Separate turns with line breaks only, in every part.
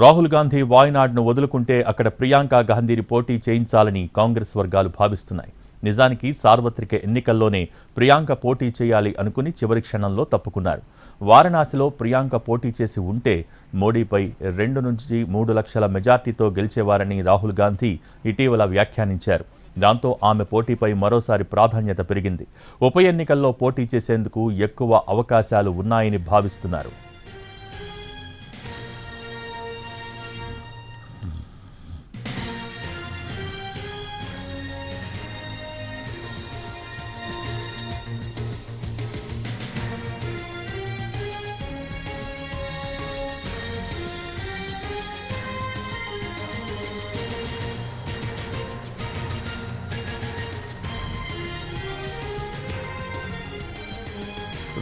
రాహుల్ గాంధీ వాయనాడ్ను వదులుకుంటే అక్కడ ప్రియాంక గాంధీని పోటీ చేయించాలని కాంగ్రెస్ వర్గాలు భావిస్తున్నాయి. నిజానికి సార్వత్రిక ఎన్నికల్లోనే ప్రియాంక పోటీ చేయాలి అనుకుని చివరి క్షణంలో తప్పుకున్నారు. వారణాసిలో ప్రియాంక పోటీ చేసి ఉంటే మోడీపై రెండు నుంచి మూడు లక్షల మెజార్టీతో గెలిచేవారని రాహుల్ గాంధీ ఇటీవల వ్యాఖ్యానించారు. దాంతో ఆమె పోటీపై మరోసారి ప్రాధాన్యత పెరిగింది. ఉప ఎన్నికల్లో పోటీ చేసేందుకు ఎక్కువ అవకాశాలు ఉన్నాయని భావిస్తున్నారు.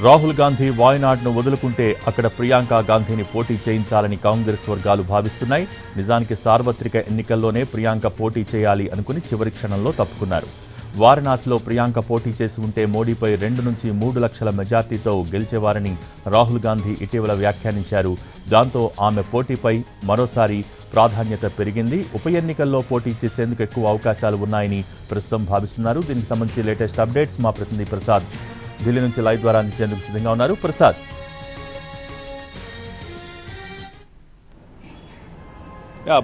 రాహుల్ గాంధీ వాయనాడ్ను వదులుకుంటే అక్కడ ప్రియాంక గాంధీని పోటీ చేయించాలని కాంగ్రెస్ వర్గాలు భావిస్తున్నాయి. నిజానికి సార్వత్రిక ఎన్నికల్లోనే ప్రియాంక పోటీ చేయాలి అనుకుని చివరి క్షణంలో తప్పుకున్నారు. వారణాసిలో ప్రియాంక పోటీ చేసి ఉంటే మోడీపై రెండు నుంచి మూడు లక్షల మెజార్టీతో గెలిచేవారని రాహుల్ గాంధీ ఇటీవల వ్యాఖ్యానించారు. దాంతో ఆమె పోటీపై మరోసారి ప్రాధాన్యత పెరిగింది. ఉప ఎన్నికల్లో పోటీ చేసేందుకు ఎక్కువ అవకాశాలు ఉన్నాయని ప్రస్తుతం భావిస్తున్నారు. దీనికి సంబంధించి లేటెస్ట్ అప్డేట్స్ మా ప్రతినిధి ప్రసాద్. ఢిల్లీ నుంచి లైవ్ ద్వారా అందించేందుకు సిద్ధంగా ఉన్నారు ప్రసాద్.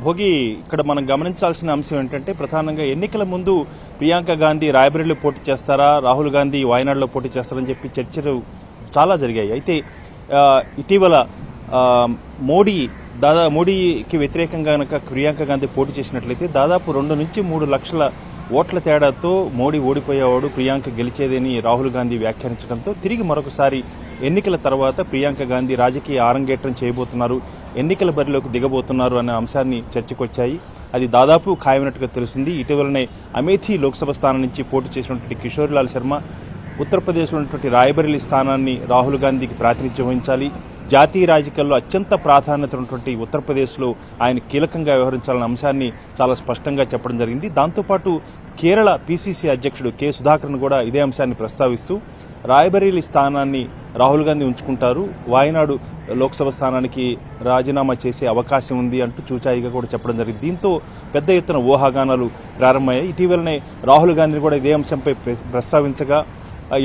భోగి ఇక్కడ మనం గమనించాల్సిన అంశం ఏంటంటే ప్రధానంగా ఎన్నికల ముందు ప్రియాంక గాంధీ రాయబరేలీలో పోటీ చేస్తారా రాహుల్ గాంధీ వాయనాడులో పోటీ చేస్తారని చెప్పి చర్చలు చాలా జరిగాయి. అయితే ఇటీవల మోడీ దాదా మోడీకి వ్యతిరేకంగా కనుక ప్రియాంక గాంధీ పోటీ చేసినట్లయితే దాదాపు రెండు నుంచి మూడు లక్షల ఓట్ల తేడాతో మోడీ ఓడిపోయేవాడు ప్రియాంక గెలిచేదని రాహుల్ గాంధీ వ్యాఖ్యానించడంతో తిరిగి మరొకసారి ఎన్నికల తర్వాత ప్రియాంక గాంధీ రాజకీయ ఆరంగేట్రం చేయబోతున్నారు ఎన్నికల బరిలోకి దిగబోతున్నారు అనే అంశాన్ని చర్చకొచ్చాయి. అది దాదాపు ఖాయమైనట్టుగా తెలిసింది ఇటీవలనే అమేథీ లోక్సభ స్థానం నుంచి పోటీ చేసినటువంటి కిషోర్లాల్ శర్మ ఉత్తరప్రదేశ్లో ఉన్నటువంటి రాయబరేలీ స్థానాన్ని రాహుల్ గాంధీకి ప్రాతినిధ్యం వహించాలి. జాతీయ రాజకీయాల్లో అత్యంత ప్రాధాన్యత ఉన్నటువంటి ఉత్తరప్రదేశ్లో ఆయన కీలకంగా వ్యవహరించాలన్న అంశాన్ని చాలా స్పష్టంగా చెప్పడం జరిగింది. దాంతోపాటు కేరళ పీసీసీ అధ్యక్షుడు కె. సుధాకర్ను కూడా ఇదే అంశాన్ని ప్రస్తావిస్తూ రాయబరేలీ స్థానాన్ని రాహుల్ గాంధీ ఉంచుకుంటారు. వాయనాడు లోక్సభ స్థానానికి రాజీనామా చేసే అవకాశం ఉంది అంటూ చూచాయిగా కూడా చెప్పడం జరిగింది. దీంతో పెద్ద ఎత్తున ఊహాగానాలు ప్రారంభమయ్యాయి. ఇటీవలనే రాహుల్ గాంధీని కూడా ఇదే అంశంపై ప్రస్తావించగా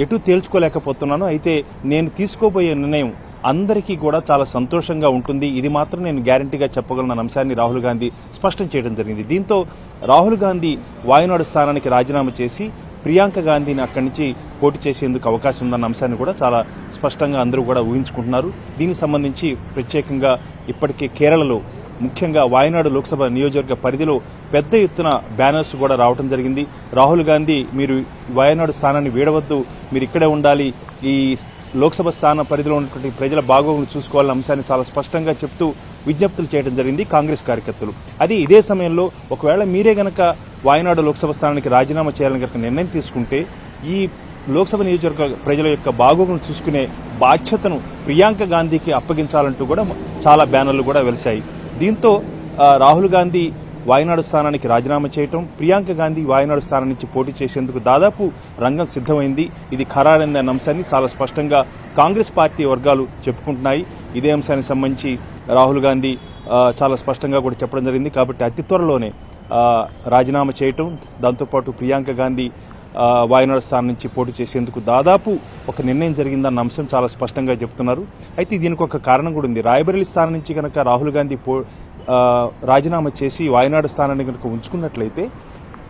ఎటు తేల్చుకోలేకపోతున్నాను. అయితే నేను తీసుకోబోయే నిర్ణయం అందరికీ కూడా చాలా సంతోషంగా ఉంటుంది. ఇది మాత్రం నేను గ్యారంటీగా చెప్పగలను అంశాన్ని రాహుల్ గాంధీ స్పష్టం చేయడం జరిగింది. దీంతో రాహుల్ గాంధీ వాయునాడు స్థానానికి రాజీనామా చేసి ప్రియాంక గాంధీని అక్కడి నుంచి పోటీ చేసేందుకు అవకాశం ఉందన్న అంశాన్ని కూడా చాలా స్పష్టంగా అందరూ కూడా ఊహించుకుంటున్నారు. దీనికి సంబంధించి ప్రత్యేకంగా ఇప్పటికే కేరళలో ముఖ్యంగా వాయనాడు లోక్సభ నియోజకవర్గ పరిధిలో పెద్ద ఎత్తున బ్యానర్స్ కూడా రావడం జరిగింది. రాహుల్ గాంధీ మీరు వాయనాడు స్థానాన్ని వీడవద్దు మీరు ఇక్కడే ఉండాలి ఈ లోక్సభ స్థాన పరిధిలో ఉన్నటువంటి ప్రజల బాగోగులు చూసుకోవాలన్న అంశాన్ని చాలా స్పష్టంగా చెప్తూ విజ్ఞప్తులు చేయడం జరిగింది కాంగ్రెస్ కార్యకర్తలు. అది ఇదే సమయంలో ఒకవేళ మీరే గనక వాయనాడు లోక్సభ స్థానానికి రాజీనామా చేయాలని గనక నిర్ణయం తీసుకుంటే ఈ లోక్సభ నియోజకవర్గ ప్రజల యొక్క బాగోగును చూసుకునే బాధ్యతను ప్రియాంక గాంధీకి అప్పగించాలంటూ కూడా చాలా బ్యానర్లు కూడా వెలిశాయి. దీంతో రాహుల్ గాంధీ వాయనాడు స్థానానికి రాజీనామా చేయటం ప్రియాంక గాంధీ వాయనాడు స్థానం నుంచి పోటీ చేసేందుకు దాదాపు రంగం సిద్ధమైంది. ఇది ఖరారైందనే అంశాన్ని చాలా స్పష్టంగా కాంగ్రెస్ పార్టీ వర్గాలు చెప్పుకుంటున్నాయి. ఇదే అంశానికి సంబంధించి రాహుల్ గాంధీ చాలా స్పష్టంగా కూడా చెప్పడం జరిగింది. కాబట్టి అతి త్వరలోనే రాజీనామా చేయటం దాంతోపాటు ప్రియాంక గాంధీ వాయునాడు స్థానం నుంచి పోటీ చేసేందుకు దాదాపు ఒక నిర్ణయం జరిగిందన్న అంశం చాలా స్పష్టంగా చెప్తున్నారు. అయితే దీనికి ఒక కారణం కూడా ఉంది. రాయబరేలీ స్థానం నుంచి కనుక రాహుల్ గాంధీ పో రాజీనామా చేసి వాయనాడు స్థానాన్ని కనుక ఉంచుకున్నట్లయితే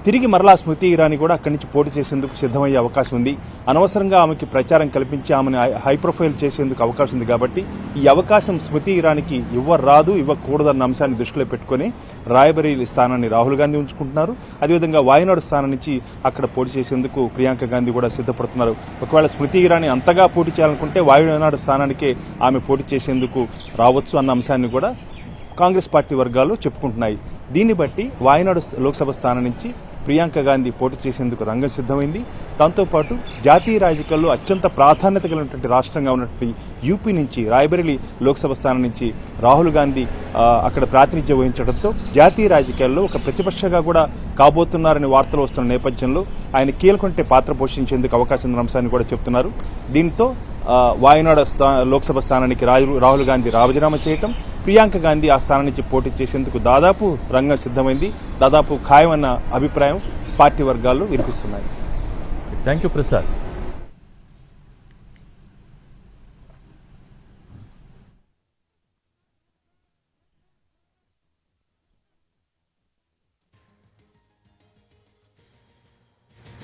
తిరిగి మరలా స్మృతి ఇరానీ కూడా అక్కడి నుంచి పోటీ చేసేందుకు సిద్ధమయ్యే అవకాశం ఉంది. అనవసరంగా ఆమెకి ప్రచారం కల్పించి ఆమెను హై- ప్రొఫైల్ చేసేందుకు అవకాశం ఉంది కాబట్టి ఈ అవకాశం స్మృతి ఇరానీకి ఇవ్వరాదు ఇవ్వకూడదన్న అంశాన్ని దృష్టిలో పెట్టుకుని రాయబరీ స్థానాన్ని రాహుల్ గాంధీ ఉంచుకుంటున్నారు. అదేవిధంగా వాయనాడు స్థానం నుంచి అక్కడ పోటీ చేసేందుకు ప్రియాంక గాంధీ కూడా సిద్ధపడుతున్నారు. ఒకవేళ స్మృతి ఇరానీ అంతగా పోటీ చేయాలనుకుంటే వాయునాడు స్థానానికే ఆమె పోటీ చేసేందుకు రావచ్చు అన్న అంశాన్ని కూడా కాంగ్రెస్ పార్టీ వర్గాలు చెప్పుకుంటున్నాయి. దీన్ని బట్టి వాయనాడు లోక్సభ స్థానం నుంచి ప్రియాంక గాంధీ పోటీ చేసేందుకు రంగం సిద్ధమైంది. దాంతోపాటు జాతీయ రాజకీయాల్లో అత్యంత ప్రాధాన్యత కలిగినటువంటి రాష్ట్రంగా ఉన్నటువంటి యూపీ నుంచి రాయబరేలి లోక్సభ స్థానం నుంచి రాహుల్ గాంధీ అక్కడ ప్రాతినిధ్యం వహించడంతో జాతీయ రాజకీయాల్లో ఒక ప్రతిపక్షగా కూడా కాబోతున్నారని వార్తలు వస్తున్న నేపథ్యంలో ఆయన కీలకంటే పాత్ర పోషించేందుకు అవకాశం ఉన్న అంశాన్ని కూడా చెప్తున్నారు. దీంతో వాయనాడ స్థా లోక్సభ స్థానానికి రాహుల్ గాంధీ రాజీనామా చేయటం ప్రియాంక గాంధీ ఆ స్థానం నుంచి పోటీ చేసేందుకు దాదాపు రంగం సిద్ధమైంది. దాదాపు ఖాయమన్న అభిప్రాయం పార్టీ వర్గాల్లో వినిపిస్తున్నాయి.
Thank you Prasad.